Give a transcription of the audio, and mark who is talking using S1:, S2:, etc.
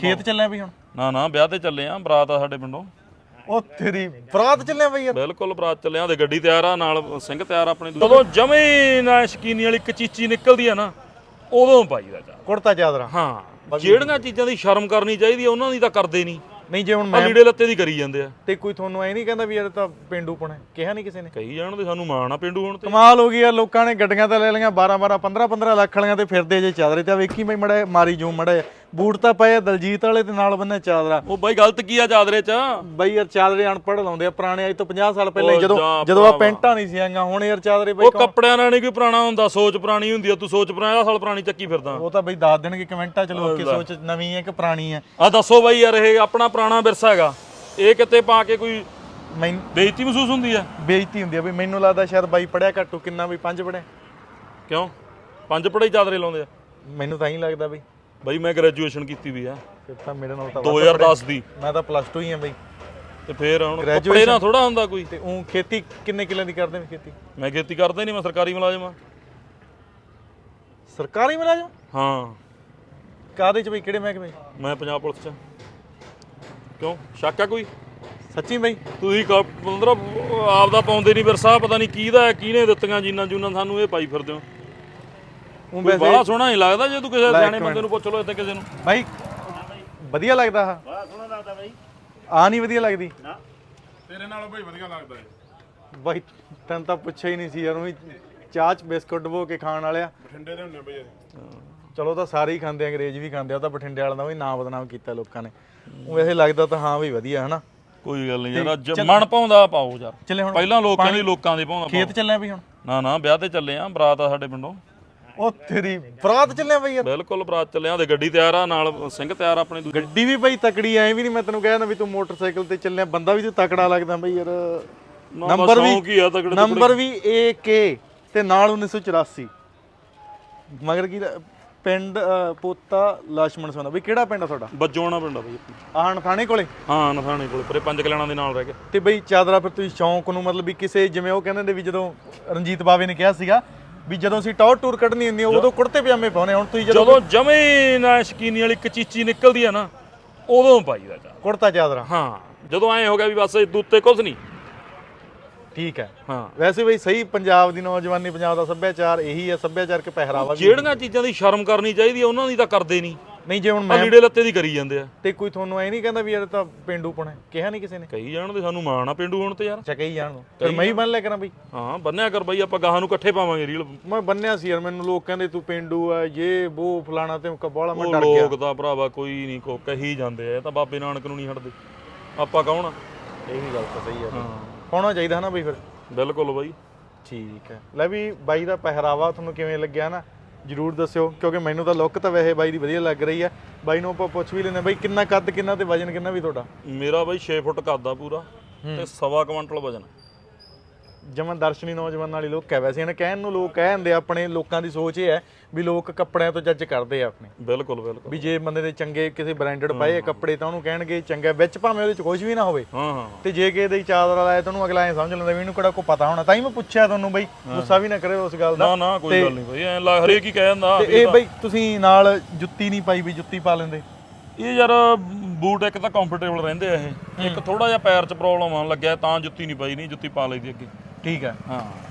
S1: ਖੇਤ ਚੱਲਿਆ ਬਈ ਹੁਣ?
S2: ਨਾ ਨਾ ਵਿਆਹ ਤੇ ਚੱਲੇ ਆ ਬਰਾਤ ਆ ਸਾਡੇ ਪਿੰਡੋਂ।
S1: ਉਹ ਤੇਰੀ ਬਰਾਤ ਚੱਲਿਆ ਬਈ ਯਾਰ?
S2: ਬਿਲਕੁਲ ਬਰਾਤ ਚੱਲੇ ਆ ਤੇ ਗੱਡੀ ਤਿਆਰ ਆ ਨਾਲ ਸਿੰਘ ਤਿਆਰ ਆ ਆਪਣੇ ਜਦੋਂ ਜਮੇ ਨਾ ਸ਼ਕੀਨੀ ਵਾਲੀ ਕਚੀਚੀ ਨਿਕਲਦੀ ਆ ਨਾ ਉਦੋਂ ਪਾਈਦਾ ਚਾ
S1: ਕੁੜਤਾ ਚਾਦਰਾ
S2: ਹਾਂ ਜਿਹੜੀਆਂ ਚੀਜ਼ਾਂ ਦੀ ਸ਼ਰਮ ਕਰਨੀ ਚਾਹੀਦੀ ਆ ਉਹਨਾਂ ਦੀ ਤਾਂ ਕਰਦੇ ਨਹੀਂ।
S1: ਨਹੀਂ ਜੇ ਹੁਣ ਮੈਂ
S2: ਲੀੜੇ ਲੱਤੇ ਦੀ ਕਰੀ ਜਾਂਦੇ ਆ।
S1: ਤੇ ਕੋਈ ਤੁਹਾਨੂੰ ਐ ਨਹੀਂ ਕਹਿੰਦਾ ਵੀ ਯਾਰ ਇਹ ਤਾਂ ਪਿੰਡੂ ਪੁਣਾ ਕਿਹਾ ਨਹੀਂ ਕਿਸੇ ਨੇ?
S2: ਕਹੀ ਜਾਣਦੇ ਸਾਨੂੰ ਮਾਣ ਆ ਪਿੰਡੂ ਹੋਣ ਤੇ।
S1: ਕਮਾਲ ਹੋ ਗਈ ਯਾਰ ਲੋਕਾਂ ਨੇ ਗੱਡੀਆਂ ਤਾਂ ਲੈ ਲਈਆਂ 12 12 15 15 ਲੱਖ ਵਾਲੀਆਂ ਤੇ ਫਿਰਦੇ ਜੇ ਚਾਦਰੇ ਤੇ ਆ ਵੇਖੀ ਬਈ ਮੜਾ ਮਾਰੀ ਜੂ ਮੜਾ। ਬੂਟ ਤਾਂ ਪਏ ਆ ਦਲਜੀਤ ਵਾਲੇ ਤੇ ਨਾਲ ਬੰਨੇ ਚਾਦਰਾ।
S2: ਉਹ ਬਾਈ ਗਲਤ ਕੀ ਆ ਚਾਦਰੇ ਚ?
S1: ਬਈ ਯਾਰ ਚਾਦਰੇ ਅਨਪੜ੍ਹ ਲਾਉਂਦੇ ਆ ਪੁਰਾਣੇ ਅੱਜ ਤੋਂ 50 ਸਾਲ ਪਹਿਲਾਂ ਹੀ, ਜਦੋਂ
S2: ਜਾ
S1: ਜਦੋਂ ਆ ਪੈਂਟਾਂ ਨਹੀਂ ਸੀ ਆਈਆਂ ਹੁਣ ਯਾਰ ਚਾਦਰੇ ਬਈ
S2: ਉਹ ਕੱਪੜਿਆਂ ਨਾਲ ਨਹੀਂ ਕੋਈ ਪੁਰਾਣਾ ਹੁੰਦਾ ਸੋਚ ਪੁਰਾਣੀ ਹੁੰਦੀ ਆ ਤੂੰ ਸੋਚ ਪੁਰਾਣਾ ਸਾਲ ਪੁਰਾਣੀ ਚੱਕੀ ਫਿਰਦਾ।
S1: ਉਹ ਤਾਂ ਬਈ ਦੱਸ ਦੇਣਗੇ ਕਮੈਂਟਾਂ ਚ ਲੋਕ ਕਿ ਸੋਚ ਨਵੀਂ ਹੈ ਕਿ ਪੁਰਾਣੀ ਹੈ।
S2: ਆ ਦੱਸੋ ਬਾਈ ਯਾਰ ਇਹ ਆਪਣਾ ਪੁਰਾਣਾ ਵਿਰਸਾ ਹੈਗਾ। ਇਹ ਕਿਤੇ ਪਾ ਕੇ ਕੋਈ
S1: ਮੈਨੂੰ
S2: ਬੇਇੱਜ਼ਤੀ ਮਹਿਸੂਸ ਹੁੰਦੀ ਆ
S1: ਬੇਇੱਜ਼ਤੀ ਹੁੰਦੀ ਆ ਬਈ। ਮੈਨੂੰ ਲੱਗਦਾ ਸ਼ਾਇਦ ਬਾਈ ਪੜਿਆ ਘੱਟੂ ਕਿੰਨਾ ਵੀ ਪੰਜ ਪੜਿਆ
S2: ਕਿਉਂ? ਪੰਜ ਪੜਾਈ ਚਾਦਰੇ ਲਾਉਂਦੇ ਆ।
S1: ਮੈਨੂੰ ਤਾਂ ਹੀ ਲੱਗਦਾ ਬਈ।
S2: ਬਾਈ ਮੈਂ ਗ੍ਰੈਜੂਏਸ਼ਨ ਕੀਤੀ ਵੀ ਆ।
S1: ਫਿਰ ਤਾਂ ਮੇਰੇ ਨਾਲ ਤਾਂ
S2: 2010 ਦੀ
S1: ਮੈਂ ਤਾਂ ਪਲੱਸ 2 ਹੀ ਆ ਬਈ।
S2: ਤੇ ਫੇਰ ਹੁਣ ਕੱਪੜੇ ਨਾਲ ਥੋੜਾ ਹੁੰਦਾ ਕੋਈ।
S1: ਤੇ ਉਹ ਖੇਤੀ ਕਿੰਨੇ ਕਿੱਲਿਆਂ ਦੀ ਕਰਦੇ ਨੇ ਖੇਤੀ?
S2: ਮੈਂ ਖੇਤੀ ਕਰਦਾ ਹੀ ਨਹੀਂ ਮੈਂ ਸਰਕਾਰੀ ਮੁਲਾਜ਼ਮ ਆ।
S1: ਸਰਕਾਰੀ ਮੁਲਾਜ਼ਮ?
S2: ਹਾਂ।
S1: ਕਾਦੇ ਚ ਬਈ? ਕਿਹੜੇ ਮਹਿਕਮੇ
S2: ਮੈਂ ਪੰਜਾਬ ਪੁਲਿਸ ਚ। ਕਿਉਂ? ਸ਼ੱਕ ਆ ਕੋਈ?
S1: ਸੱਚੀ ਬਈ?
S2: ਤੁਸੀਂ ਕ- ਪੰਦਰਾਂ ਆਪ ਦਾ ਪਾਉਂਦੇ ਨਹੀਂ ਵਿਰਸਾ ਪਤਾ ਨਹੀਂ ਕਿਹਦਾ ਹੈ ਕਿਹਨੇ ਦਿੱਤੀਆਂ ਜੀਨਾਂ ਜੂਨਾਂ ਸਾਨੂੰ ਇਹ ਪਾਈ ਫਿਰਦੇ ਹੋ।
S1: ਉਹ
S2: ਕੋਈ
S1: ਵੈਸੇ
S2: ਬੜਾ ਸੋਹਣਾ ਨਹੀਂ ਲੱਗਦਾ ਜੇ ਤੂੰ ਕਿਸੇ
S1: ਲੈ
S2: ਸਿਆਣੇ ਬੰਦੇ ਨੂੰ ਪੁੱਛ ਲਓ ਇੱਥੇ ਕਿਸੇ ਨੂੰ।
S1: ਬਾਈ ਵਧੀਆ ਲੱਗਦਾ ਆ। ਬੜਾ ਸੋਹਣਾ ਲੱਗਦਾ ਬਾਈ। ਆ ਨਹੀਂ ਵਧੀਆ ਲੱਗਦੀ।
S3: ਤੇਰੇ ਨਾਲੋਂ ਬਈ ਵਧੀਆ ਲੱਗਦਾ ਹੈ
S1: ਬਾਈ ਤੈਨੂੰ ਤਾਂ ਪੁੱਛਿਆ ਹੀ ਨਹੀਂ ਸੀ ਯਾਰ ਵੀ ਚਾਹ ਚ ਬਿਸਕੁਟ ਡਬੋ ਕੇ ਖਾਣ ਵਾਲਿਆ।
S3: ਬਠਿੰਡੇ ਦੇ ਹੁੰਦੇ ਬਈ।
S1: ਚਲੋ ਤਾਂ ਸਾਰੇ ਹੀ ਖਾਂਦੇ ਆ ਅੰਗਰੇਜ਼ ਵੀ ਖਾਂਦੇ ਆ ਉਹ ਤਾਂ ਬਠਿੰਡੇ ਵਾਲਿਆਂ ਦਾ ਵੀ ਨਾਂ ਬਦਨਾਮ ਕੀਤਾ ਲੋਕਾਂ ਨੇ। ਉਹ ਵੈਸੇ ਲੱਗਦਾ ਤਾਂ ਹਾਂ ਵੀ ਵਧੀਆ ਹਨਾ?
S2: ਕੋਈ ਗੱਲ ਨਹੀਂ ਯਾਰ ਅੱਜ ਮਨ ਪਾਉਂਦਾ ਪਾਓ ਯਾਰ।
S1: ਚੱਲੇ ਹੁਣ
S2: ਪਹਿਲਾਂ ਲੋਕਾਂ ਦੀ ਲੋਕਾਂ ਦੇ ਪਾਉਂਦਾ
S1: ਖੇਤ ਚੱਲਿਆ ਬਈ ਹੁਣ?
S2: ਨਾ ਨਾ ਵਿਆਹ ਤੇ ਚੱਲੇ ਆ ਬਰਾਤ ਆ ਸਾਡੇ ਪਿੰਡੋਂ।
S1: ਉਹ ਤੇਰੀ ਬਰਾਤ ਚੱਲਿਆ ਬਈ ਯਾਰ।
S2: ਬਿਲਕੁਲ ਬਰਾਤ ਚੱਲਿਆ ਤੇ ਗੱਡੀ ਤਿਆਰ ਆ ਨਾਲ ਸਿੰਘ ਤਿਆਰ ਆਪਣੇ
S1: ਗੱਡੀ ਵੀ ਬਈ ਤਕੜੀ ਐ ਵੀ ਨਹੀਂ ਮੈਂ ਤੈਨੂੰ ਕਹਿੰਦਾ ਵੀ ਤੂੰ ਮੋਟਰਸਾਈਕਲ ਤੇ ਚੱਲਿਆ ਬੰਦਾ ਵੀ ਤੂੰ ਤਕੜਾ ਲੱਗਦਾ ਬਈ ਯਾਰ। ਨੰਬਰ ਵੀ ਨੰਬਰ ਵੀ AK ਤੇ ਨਾਲ 1984 ਮਗਰ ਕੀ ਪਿੰਡ ਪੋਤਾ ਲక్ష్మణ ਸੋਨਾ। ਬਈ ਕਿਹੜਾ ਪਿੰਡ ਆ ਤੁਹਾਡਾ?
S2: ਬੱਜੋਣਾ ਪਿੰਡ ਆ ਬਈ।
S1: ਆਹ ਨਥਾਣੇ ਕੋਲੇ?
S2: ਹਾਂ ਨਥਾਣੇ ਕੋਲੇ ਪਰੇ ਪੰਜ ਕਲਿਆਣਾ ਦੇ ਨਾਲ ਰਹਿ ਕੇ
S1: ਤੇ ਬਈ ਚਾਦਰਾ ਫਿਰ ਤੁਸੀਂ ਸ਼ੌਂਕ ਨੂੰ ਮਤਲਬ ਵੀ ਕਿਸੇ ਜਿਵੇਂ ਉਹ ਕਹਿੰਦੇ ਨੇ ਵੀ ਜਦੋਂ ਰਣਜੀਤ ਬਾਵੇ ਨੇ ਕਿਹਾ ਸੀਗਾ ਵੀ ਜਦੋਂ ਅਸੀਂ ਟੌਰ ਟੂਰ ਕੱਢਣੀ ਹੁੰਦੀ ਆ ਉਦੋਂ ਕੁੜਤੇ ਪਜਾਮੇ ਪਾਉਣੇ ਹੁਣ ਤੁਸੀਂ ਜਦੋਂ
S2: ਜਦੋਂ ਜਮੇ ਨਾ ਸ਼ਕੀਨੀ ਵਾਲੀ ਕਚੀਚੀ ਨਿਕਲਦੀ ਆ ਨਾ ਉਦੋਂ ਪਾਈਦਾ
S1: ਕੁੜਤਾ ਚਾਦਰਾ।
S2: ਹਾਂ ਜਦੋਂ ਐ ਹੋ ਗਿਆ ਵੀ ਬਸ ਇਹ ਉੱਤੇ ਕੁਝ ਨਹੀਂ।
S1: ਠੀਕ ਹੈ।
S2: ਹਾਂ।
S1: ਵੈਸੇ ਬਈ ਸਹੀ ਪੰਜਾਬ ਦੀ ਨੌਜਵਾਨੀ ਪੰਜਾਬ ਦਾ ਸੱਭਿਆਚਾਰ ਇਹੀ ਹੈ ਸੱਭਿਆਚਾਰਕ ਪਹਿਰਾਵਾ ਵੀ।
S2: ਜਿਹੜੀਆਂ ਚੀਜ਼ਾਂ ਦੀ ਸ਼ਰਮ ਕਰਨੀ ਚਾਹੀਦੀ ਆ ਉਹਨਾਂ ਦੀ ਤਾਂ ਕਰਦੇ ਨਹੀਂ।
S1: ਨਹੀਂ ਜੇ ਹੁਣ
S2: ਆ
S1: ਮੈਂ
S2: ਲੀੜੇ ਲੱਤੇ ਦੀ ਕਰੀ ਜਾਂਦੇ ਆ।
S1: ਤੇ ਕੋਈ ਤੁਹਾਨੂੰ ਐ ਨਹੀਂ ਕਹਿੰਦਾ ਵੀ ਯਾਰ ਇਹ ਤਾਂ ਪਿੰਡੂ ਪੁਣਾ ਕਿਹਾ ਨਹੀਂ ਕਿਸੇ ਨੇ?
S2: ਕਹੀ ਜਾਣਦੇ ਸਾਨੂੰ ਮਾਣ ਆ ਪਿੰਡੂ ਹੋਣ ਤੇ ਯਾਰ।
S1: ਚੱਕਾ ਹੀ ਜਾਣ ਦੋ ਫਿਰ ਮੈਂ ਹੀ ਬੰਨ ਲਿਆ ਕਰਾਂ ਬਈ।
S2: ਹਾਂ ਬੰਨਿਆ ਕਰ ਬਈ ਆਪਾਂ ਗਾਹਾਂ ਨੂੰ ਇਕੱਠੇ ਪਾਵਾਂਗੇ ਰੀਲ।
S1: ਮੈਂ ਬੰਨਿਆ ਸੀ ਯਾਰ ਮੈਨੂੰ ਲੋਕ ਕਹਿੰਦੇ ਤੂੰ ਪਿੰਡੂ ਆ ਇਹ ਉਹ ਫਲਾਣਾ ਤੇ ਕਬਾਲਾ ਮੈਂ
S2: ਉਹ
S1: ਡਰ ਗਿਆ।
S2: ਲੋਕ ਤਾਂ ਭਰਾਵਾ ਕੋਈ ਨਹੀਂ ਕੋ ਕਹੀ ਜਾਂਦੇ ਆ ਇਹ ਤਾਂ ਬਾਬੇ ਨਾਨਕ ਨੂੰ ਨਹੀਂ ਹਟਦੇ। ਆਪਾਂ ਕੌਣ ਆ?
S1: ਇਹ ਵੀ ਗੱਲ ਤਾਂ ਸਹੀ ਹੈ
S2: ਹਾਂ।
S1: ਪਾਉਣਾ ਚਾਹੀਦਾ ਨਾ ਬਈ ਫਿਰ।
S2: ਬਿਲਕੁਲ ਬਈ।
S1: ਠੀਕ ਹੈ। ਲੈ ਵੀ ਬਾਈ ਦਾ ਪਹਿਰਾਵਾ ਤੁਹਾਨੂੰ ਕਿਵੇਂ ਲੱਗਿਆ ਨਾ ਜਰੂਰ ਦੱਸਿਓ ਕਿਉਂਕਿ ਮੈਨੂੰ ਤਾਂ ਲੁੱਕ ਤਾਂ ਵੈਸੇ ਬਾਈ ਦੀ ਵਧੀਆ ਲੱਗ ਰਹੀ ਹੈ ਬਾਈ ਨੂੰ ਆਪਾਂ ਪੁੱਛ ਵੀ ਲੈਂਦੇ ਬਾਈ ਕਿੰਨਾ ਕੱਦ ਕਿੰਨਾ ਤੇ ਵਜਨ ਕਿੰਨਾ ਵੀ ਤੁਹਾਡਾ?
S2: ਮੇਰਾ ਬਈ 6 ਫੁੱਟ ਕੱਦ ਆ ਪੂਰਾ ਤੇ ਸਵਾ ਕੁਇੰਟਲ ਵਜਨ।
S1: ਜਮਨ ਦਰਸ਼ਨੀ ਨੌਜਵਾਨ ਵਾਲੀ ਲੋਕ ਹੈ। ਵੈਸੇ ਇਹਨੇ ਕਹਿਣ ਨੂੰ ਲੋਕ ਕਹਿ ਆ, ਆਪਣੇ ਲੋਕਾਂ ਦੀ ਸੋਚ ਇਹ ਹੈ ਵੀ ਲੋਕ ਕੱਪੜਿਆਂ ਤੋਂ ਜੱਜ ਕਰਦੇ ਆ ਆਪਣੇ।
S2: ਬਿਲਕੁਲ ਬਿਲਕੁਲ।
S1: ਵੀ ਜੇ ਬੰਦੇ ਦੇ ਚੰਗੇ ਕਿਸੇ ਬ੍ਰਾਂਡਡ ਪਾਏ ਆ ਕੱਪੜੇ ਤਾਂ ਉਹਨੂੰ ਕਹਿਣਗੇ ਚੰਗਾ ਵਿੱਚ ਭਾਵੇਂ ਉਹਦੇ ਚ ਕੁਝ ਵੀ ਨਾ ਹੋਵੇ।
S2: ਹਾਂ ਹਾਂ
S1: ਤੇ ਜੇ ਕਿਸੇ ਦੇ ਚਾਦਰ ਵਾਲਾ ਹੈ ਤੁਹਾਨੂੰ ਅਗਲਾ ਐ ਸਮਝ ਲੈਂਦਾ ਵੀ ਇਹਨੂੰ ਕਿਹੜਾ ਕੋ ਪਤਾ ਹੋਣਾ। ਤਾਂ ਹੀ ਮੈਂ ਪੁੱਛਿਆ ਤੁਹਾਨੂੰ ਬਈ ਗੁੱਸਾ ਵੀ ਨਾ ਕਰਿਓ ਉਸ ਗੱਲ ਦਾ।
S2: ਨਾ ਨਾ ਕੋਈ ਗੱਲ ਨਹੀਂ ਬਈ ਐ ਲਾ ਹਰੇਕ ਹੀ ਕਹਿ ਜਾਂਦਾ
S1: ਤੇ ਇਹ ਬਈ ਤੁਸੀਂ ਨਾਲ ਜੁੱਤੀ ਨਹੀਂ ਪਾਈ ਵੀ ਜੁੱਤੀ ਪਾ ਲੈਂਦੇ?
S2: ਇਹ ਯਾਰ ਬੂਟ ਇੱਕ ਤਾਂ ਕੰਫਰਟੇਬਲ ਰਹਿੰਦੇ ਆ ਇਹ। ਇੱਕ ਥੋੜਾ ਜਿਹਾ ਪੈਰ 'ਚ ਪ੍ਰੋਬਲਮ ਆਉਣ ਲੱਗਿਆ ਤਾਂ ਜੁੱਤੀ ਨਹੀਂ ਪਾਈ ਨਹੀਂ ਜੁੱਤੀ ਪਾ ਲਈਦੀ ਅੱਗੇ।
S1: ਠੀਕ ਹੈ।
S2: ਹਾਂ।